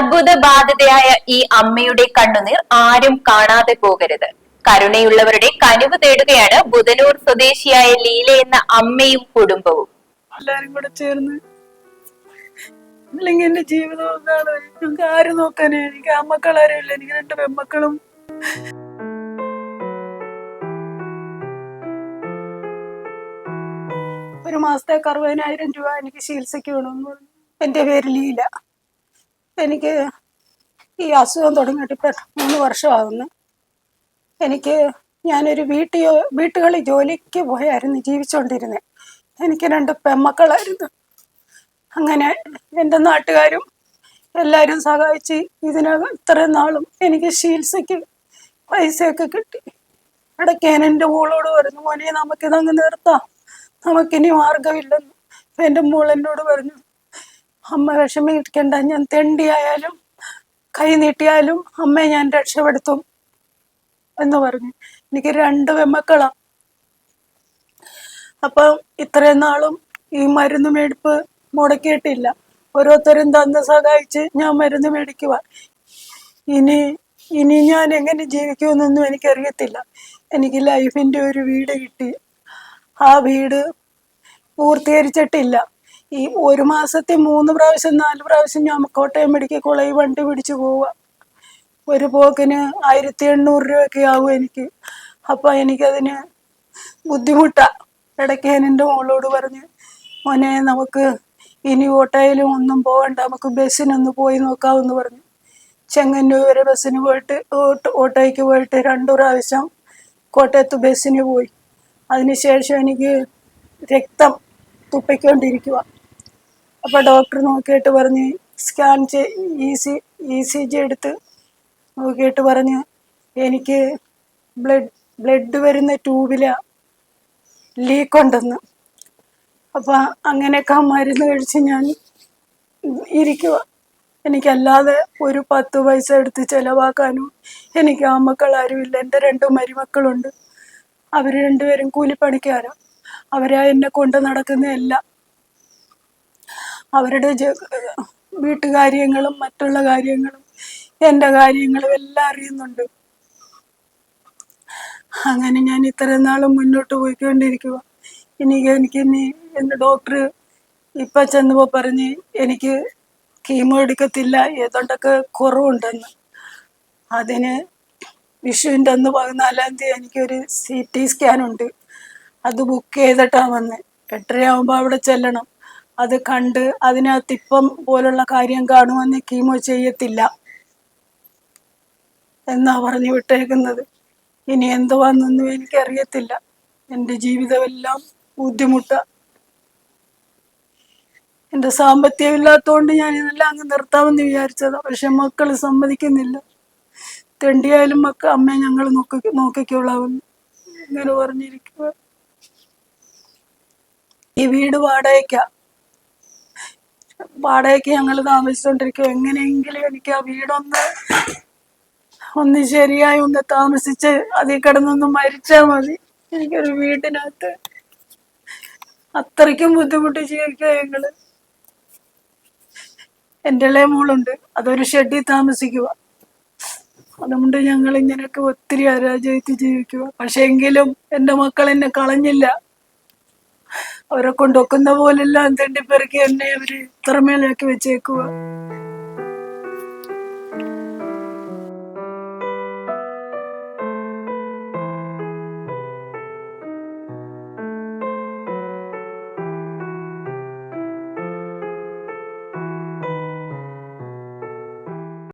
അർബുദ ബാധിതയായ ഈ അമ്മയുടെ കണ്ണുനീർ ആരും കാണാതെ പോകരുത്. കരുണയുള്ളവരുടെ കനിവ് തേടുകയാണ് ബുധനൂർ സ്വദേശിയായ ലീല എന്ന അമ്മയും കുടുംബവും. എല്ലാരും കൂടെ ചേർന്ന് അല്ലെങ്കിൽ എന്റെ ജീവിതം എന്താണ്? ഞങ്ങൾക്ക് ആര് നോക്കാനേ? എനിക്ക് അമ്മക്കൾ ആരുമില്ല എനിക്ക് രണ്ട് പെമ്മക്കളും ഒരു മാസത്തേക്ക് അറുപതിനായിരം രൂപ എനിക്ക് ചികിത്സയ്ക്ക് വേണമെന്ന് പറഞ്ഞു. എന്റെ പേര് ലീല. എനിക്ക് ഈ അസുഖം തുടങ്ങിയിട്ട് ഇപ്പം മൂന്ന് വർഷമാകുന്നു എനിക്ക് ഞാനൊരു വീട്ടിൽ വീട്ടുകളിൽ ജോലിക്ക് പോയായിരുന്നു ജീവിച്ചുകൊണ്ടിരുന്നത് എനിക്ക് രണ്ട് പെമ്മക്കളായിരുന്നു അങ്ങനെ എന്റെ നാട്ടുകാരും എല്ലാവരും സഹായിച്ച് ഇതിനകം ഇത്രയും നാളും എനിക്ക് ചികിത്സയ്ക്ക് പൈസയൊക്കെ കിട്ടി. ഇടയ്ക്ക് ഞാൻ എന്റെ മോളോട് പറഞ്ഞു മോനെ നമുക്കിതങ്ങ് നിർത്താം. നമുക്കിനി മാർഗമില്ലെന്ന് എന്റെ മോൾ എന്നോട് പറഞ്ഞു അമ്മ വിഷമിക്കണ്ട ഞാൻ തെണ്ടിയായാലും കൈ നീട്ടിയാലും അമ്മയെ ഞാൻ രക്ഷപ്പെടുത്തും എന്ന് പറഞ്ഞു. എനിക്ക് രണ്ട് വെമ്മക്കളാണ് അപ്പം ഇത്രയും നാളും ഈ മരുന്ന് മേടിപ്പ് മുടക്കിയിട്ടില്ല. ഓരോരുത്തരും തന്ന് സഹായിച്ച് ഞാൻ മരുന്ന് മേടിക്കുക ഇനി ഇനി ഞാൻ എങ്ങനെ ജീവിക്കുമെന്നൊന്നും എനിക്കറിയത്തില്ല. എനിക്ക് ലൈഫിന്റെ ഒരു വീട് കിട്ടി. ആ വീട് പൂർത്തീകരിച്ചിട്ടില്ല. ഈ ഒരു മാസത്തെ മൂന്ന് പ്രാവശ്യം നാല് പ്രാവശ്യം ഞാൻ കോട്ടയം മെഡിക്കൽ കോളേജ് വണ്ടി പിടിച്ചു പോവുക ഒരു പോക്കിന് ആയിരത്തി എണ്ണൂറ് രൂപയൊക്കെ ആവും എനിക്ക്. അപ്പം എനിക്കതിന് ബുദ്ധിമുട്ടാ. ഇടയ്ക്ക് എന്റെ മോളോട് പറഞ്ഞ് മോനെ നമുക്ക് ഇനി ഓട്ടോയിലും ഒന്നും പോകണ്ട നമുക്ക് ബസ്സിനൊന്ന് പോയി നോക്കാമെന്ന് പറഞ്ഞു. ചെങ്ങന്നൂർ വരെ ബസ്സിന് പോയിട്ട് ഓട്ടോ ഓട്ടോയ്ക്ക് പോയിട്ട് രണ്ടു പ്രാവശ്യം കോട്ടയത്ത് ബസ്സിന് പോയി. അതിനുശേഷം എനിക്ക് രക്തം തുപ്പിക്കൊണ്ടിരിക്കുക അപ്പോൾ ഡോക്ടർ നോക്കിയിട്ട് പറഞ്ഞ് സ്കാൻ ചെയ് E C E C G എടുത്ത് നോക്കിയിട്ട് പറഞ്ഞ് എനിക്ക് ബ്ലഡ് ബ്ലഡ് വരുന്ന ട്യൂബില ലീക്ക് ഉണ്ടെന്ന്. അപ്പോൾ അങ്ങനെയൊക്കെ മരുന്ന് കഴിച്ച് ഞാൻ ഇരിക്കുക എനിക്കല്ലാതെ ഒരു പത്ത് പൈസ എടുത്ത് ചിലവാക്കാനും എനിക്ക് ആ മക്കൾ ആരുമില്ല എന്റെ രണ്ട് മരുമക്കളുണ്ട്. അവർ രണ്ടുപേരും കൂലിപ്പണിക്കാരാണ് അവരാ എന്നെ കൊണ്ട് നടക്കുന്നതെല്ലാം അവരുടെ വീട്ടുകാര്യങ്ങളും മറ്റുള്ള കാര്യങ്ങളും എന്റെ കാര്യങ്ങളും എല്ലാം അറിയുന്നുണ്ട്. അങ്ങനെ ഞാൻ ഇത്രയും നാളും മുന്നോട്ട് പോയിക്കൊണ്ടിരിക്കുക എനിക്ക് എനിക്ക് ഇനി എന്റെ ഡോക്ടർ ഇപ്പം ചെന്നപ്പോൾ പറഞ്ഞ് എനിക്ക് കീമോ എടുക്കത്തില്ല ഏതാണ്ടൊക്കെ കുറവുണ്ടെന്ന്. അതിന് വിഷുവിന്റെ അന്ന് പതിനാലാം തീയതി എനിക്കൊരു സി ടി സ്കാൻ ഉണ്ട്. അത് ബുക്ക് ചെയ്തിട്ടാണ് വന്നത് എട്ടരയാകുമ്പോൾ അവിടെ ചെല്ലണം. അത് കണ്ട് അതിനകത്ത് ഇപ്പം പോലുള്ള കാര്യം കാണുമെന്ന് കീമോ ചെയ്യത്തില്ല എന്നാ പറഞ്ഞു വിട്ടേക്കുന്നത്. ഇനി എന്തുവാന്നൊന്നും എനിക്കറിയത്തില്ല. എന്റെ ജീവിതമെല്ലാം ബുദ്ധിമുട്ട. എന്റെ സാമ്പത്തികം ഇല്ലാത്തതുകൊണ്ട് ഞാൻ ഇതെല്ലാം അങ്ങ് നിർത്താമെന്ന് വിചാരിച്ചതാ. പക്ഷെ മക്കൾ സമ്മതിക്കുന്നില്ല. തെണ്ടിയായാലും മക്ക അമ്മയെ ഞങ്ങൾ നോക്കി നോക്കിക്കൊള്ളാമെന്ന് ഇങ്ങനെ പറഞ്ഞിരിക്കുക ഈ വീട് വാടകയ്ക്കാ. വാടകയ്ക്ക് ഞങ്ങൾ താമസിച്ചുകൊണ്ടിരിക്കും എങ്ങനെയെങ്കിലും എനിക്ക് ആ വീടൊന്ന് ഒന്ന് ശരിയായി ഒന്ന് താമസിച്ച് അതിൽ കിടന്നൊന്ന് മരിച്ചാൽ മതി. എനിക്കൊരു വീട്ടിനകത്ത് അത്രയ്ക്കും ബുദ്ധിമുട്ട് ജീവിക്കുക ഞങ്ങൾ. എന്റെ ഇളയ മോളുണ്ട്. അതൊരു ഷെഡിൽ താമസിക്കുക അതുകൊണ്ട് ഞങ്ങൾ ഇങ്ങനെയൊക്കെ ഒത്തിരി അരാജയത്തിൽ ജീവിക്കുക പക്ഷെ എങ്കിലും എന്റെ മക്കൾ എന്നെ കളഞ്ഞില്ല. അവരെ കൊണ്ടൊക്കുന്ന പോലെല്ലാം തെണ്ടിപ്പെറുക്കി എന്നെ അവർ ഇത്രമേലാക്കി വെച്ചേക്കുക